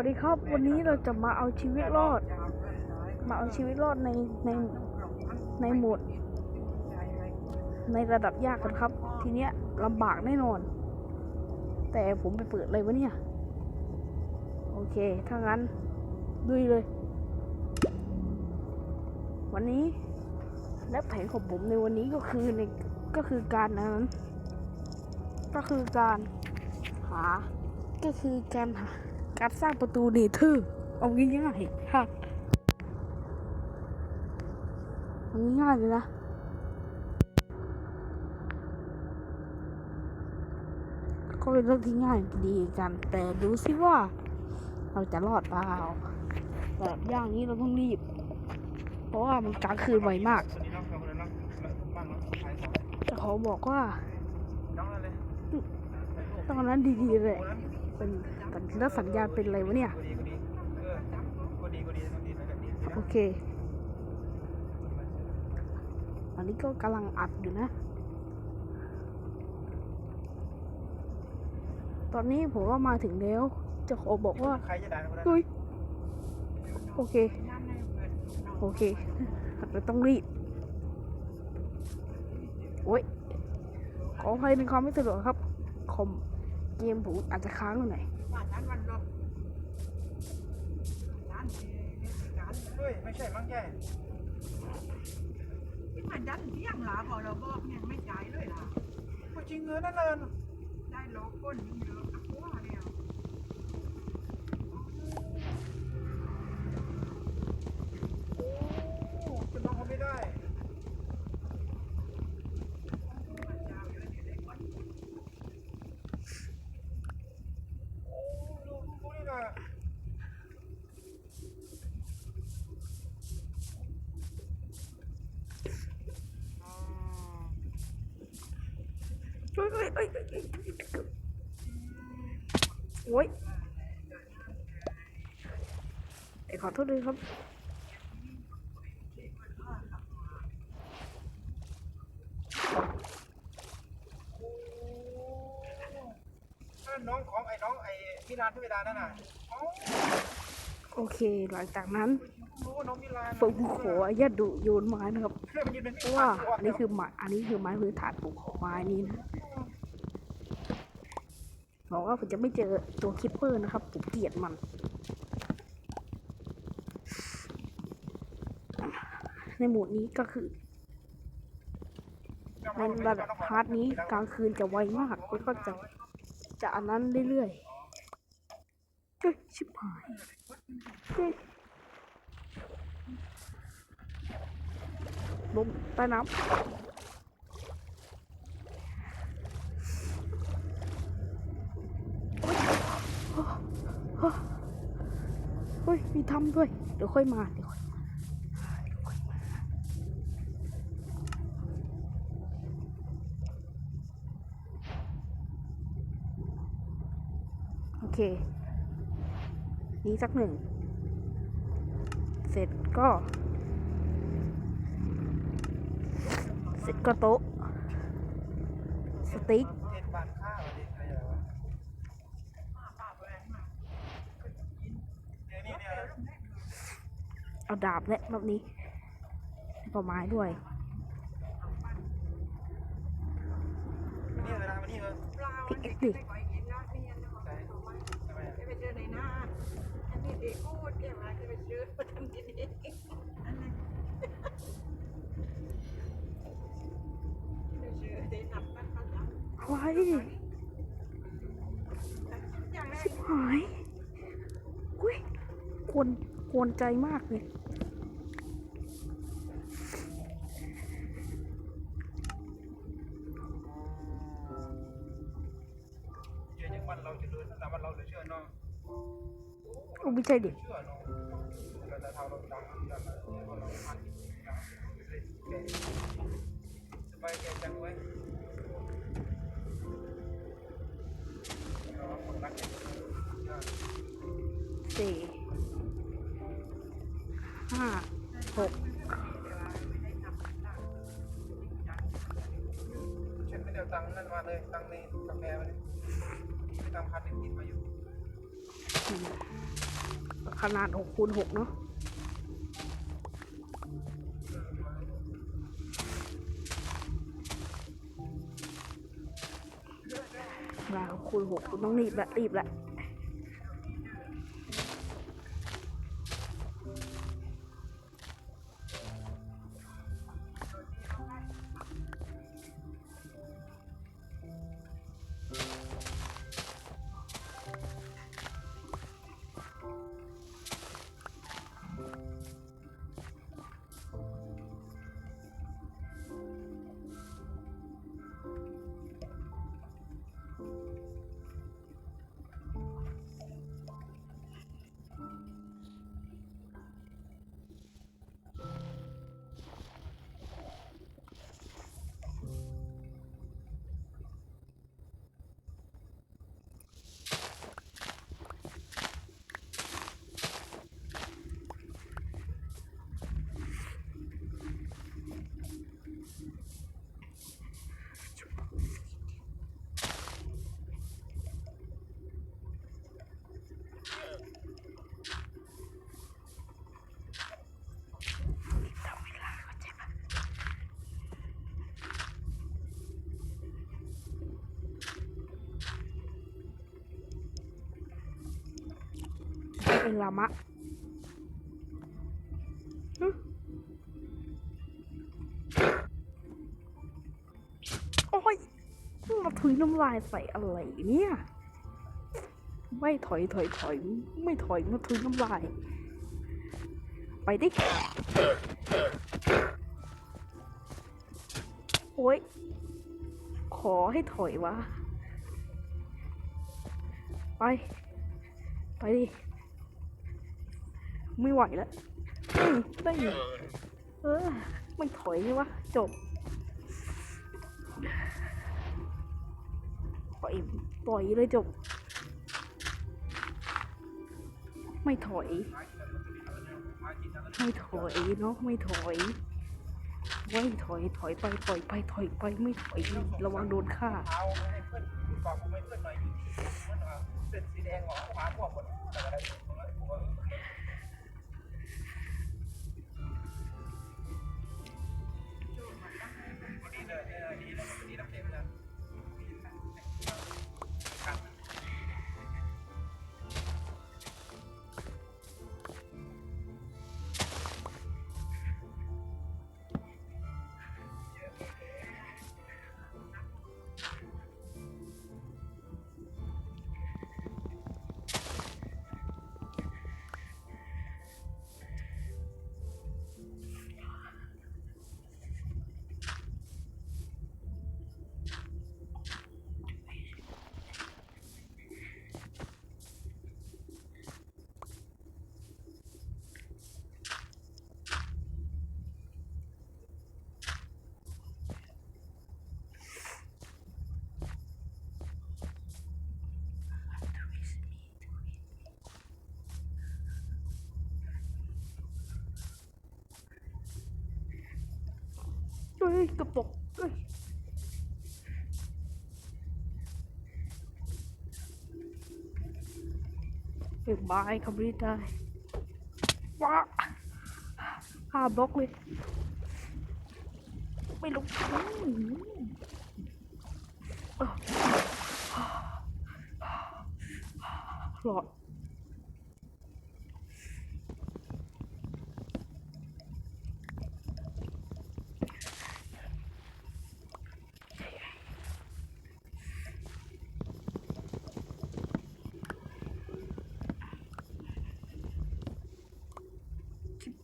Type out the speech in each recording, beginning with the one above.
วัสดีครับ วันนี้เราจะมาเอาชีวิตรอด มาเอาชีวิตรอดในในในหมด ในระดับยากกันครับ ทีเนี้ยลำบากแน่นอน แต่ผมไปเปิดอะไรวะเนี่ย โอเค ถ้างั้นดุยเลย วันนี้และแผนของผมในวันนี้ก็คือในก็คือการนั้น ก็คือการหาก็คือการหา การสร้างประตูเนเธอร์เอาง่ายๆค่ะเอาง่ายๆเลยนะก็เป็นเรื่องที่ง่ายดีกันแต่ดูสิว่า เราจะรอดเปล่าแบบอย่างนี้เราต้องรีบ เพราะว่ามันกลางคืนไวมากเราคนละน้องบ้างน้องขายของจะขอบอกว่าน้องอะไรตอนนั้นดีๆเลย เป็นแล้วสัญญาณเป็นอะไรวะเนี่ย โอเค อันนี้ก็กำลังอัดอยู่นะ ตอนนี้ผมก็มาถึงแล้ว จะขอบอกว่าดุยโอเค โอเคเราต้องรีบ โอ้ยขออภัยในความไม่สะดวกครับคอม เกมผมอาจจะค้างหน่อยเฮ้ยไม่ใช่มั้งแย่มันดันเที่ยงหลาพอเราบอกเนี่ยไม่จ่ายเลยล่ะก็จริงเงินนั่นเลยได้โลก้นยิ่งเยอะอักว่าเนี่ย โอ้จะน้องเขาไม่ได้โอ้ดูดูนี่นะ เฮ้ยเฮ้ยเฮ้ยเฮ้ยเฮ้ย โอ้ยเอ้ยขอโทษด้วยครับนั่นน้องของไอ้น้องไอ้มิลานที่เวลานั่นน่ะเอ้าโอเค หลังจากนั้นรู้ว่าน้องมิลานผมขออนุญาตดุโยนไม้นะครับ เพื่อนมันยืนเป็นเพราะว่าอันนี้คือไม้อันนี้คือไม้พื้นฐานผมของไม้นี้นะ บอกว่าผมจะไม่เจอตัวคิปเปอร์นะครับ ผมเกลียดมัน ในโหมดนี้ก็คือในระดับพาร์ทนี้กลางคืนจะไวมากแล้วก็จะจะอันนั้นเรื่อยๆเฮ้ชิบหายเฮ้ลมใต้น้ำ ฮ้ย มีถ้ำด้วย เดี๋ยวค่อยมา เดี๋ยวค่อยมาเดี๋ยวค่อยมา โอเค นี้สักหนึ่ง เสร็จก็ เสร็จก็โต๊ะ สติ๊ก เทศบาลข้าวดิอะไรอย่างวะเนี่ยนี่เนี่ย เอาดาบและแบบนี้แล้วก็ไม้ด้วยนี่เวลามานี่เออปลาพิมันกเอ็เด็กกดิไม่ค่อยเห็นนะเมียนะบอกใช่เอาไว้ทำไมไปเจอในหน้าอันนี้เด็กพูดแกมาจะไปเจอมาทำกินเองอันนั้นไปเจอเด็กหนับมันมันจับอะไรอย่างแรกหายอุ้ยกวนกวนใจมากเลยเยอะอย่าง มัน ขนาด6คูณ6เนาะลาคูณ6คุณต้องรีบละรีบละ เป็นลามะหึโอ้ยมาถุยน้ำลายใส่อะไรเนี่ย ไม่ถอยถอยถอย ไม่ถอยมาถุยน้ำลาย ไปดิ โอ้ย ขอให้ถอยวะ ไป ไปดิ ไม่ไหวแล้วได้เออไม่ถอยเลยวะ จบปล่อยปล่อยเลยจบ ไม่ถอย ไม่ถอยเนาะไม่ถอยไม่ถอยถอยไปถอยไปถอยไปไม่ถอยระวังโดนฆ่าเอาให้เพื่อนบอกผมให้เพื่อนหน่อยอยู่ที่เพื่อนเอาเส้นสีแดงออขวาพวกหมดอะไร เฮ้ยกระปกเฮ้ยเก็บายคำรีดได้ว้าห้าบล็อกเลย ไม่ลงหลอด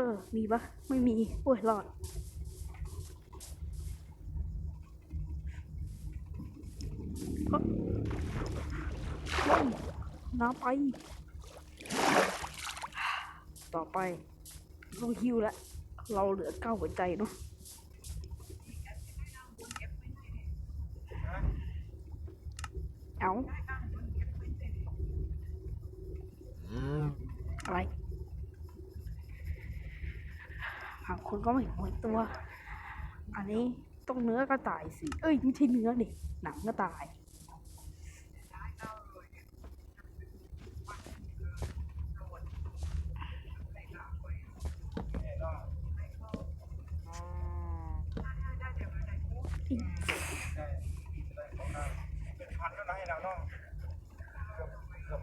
อร์ มีปะไม่มีโอ้ยรอดก็ลงน้ำไป ต่อไปต้องฮิวแล้ว เราเหลือเก้าหัวใจเนาะเอา คนก็ไม่หมดตัว อันนี้ต้องเนื้อก็ตายสิ เอ้ยไม่ใช่เนื้อดิหนังก็ตาย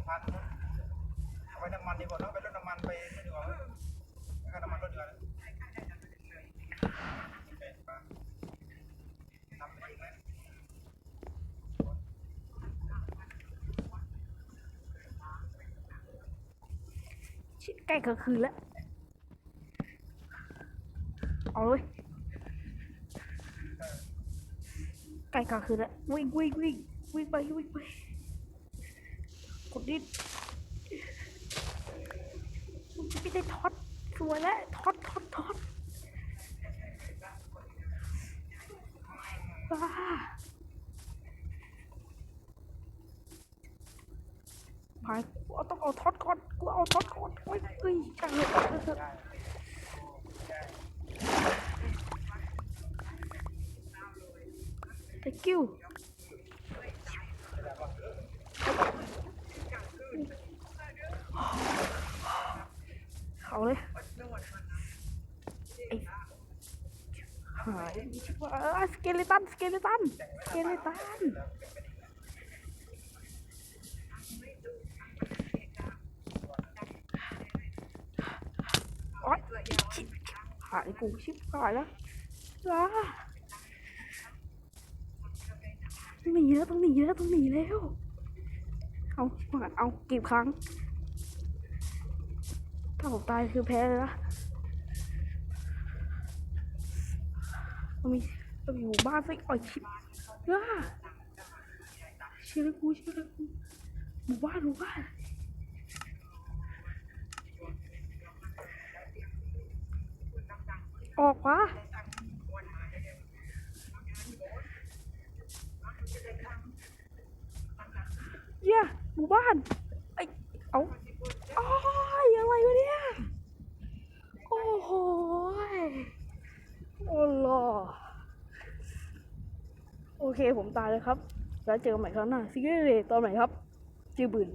พันไว้น้ำมันดีกว่าเนาะไปรถน้ำมันไป ชิใกล้กลางคืนแล้ว เอาเลยใกล้กลางคืนแล้ว วิ่งวิ่งวิ่งวิ่งไปวิ่งไปกดดิ้นไม่ได้ท็อตสวยแล้วท็อตท็อตท็อตบ้าไป เอาต้องเอาท็อตก่อนกูเอาท็อตก่อนโอ้ยเอ้ยจังเลยจังเลย thank you เขาเลยหายเออสเกเลตันสเกเลตันสเกเลตัน โอ๊ยชิ บหายกูชิบหายแล้วว้าต้องหนีแล้วต้องหนีแล้วต้องหนีแล้ว เอาชิบหาเอากี่ครั้ง ถ้าผมตายคือแพ้เลยนะมันมีมันมีหมู่บ้านสิอ่อยชิบว้าเชื่อกูเชื่อกูหมู่บ้านหมู่บ้าน ออกวะเย้ยหมู่บ้านไอเอาอ้ายอะไรวะเนี่ย โอ้โหโอ้โหโอเคผมตายเลยครับ แล้วเจอกันใหม่ครั้งหน้าซิกเกอร์เลยตอนไหนครับ จือบืน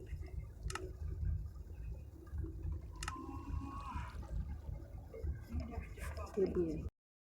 จือบืน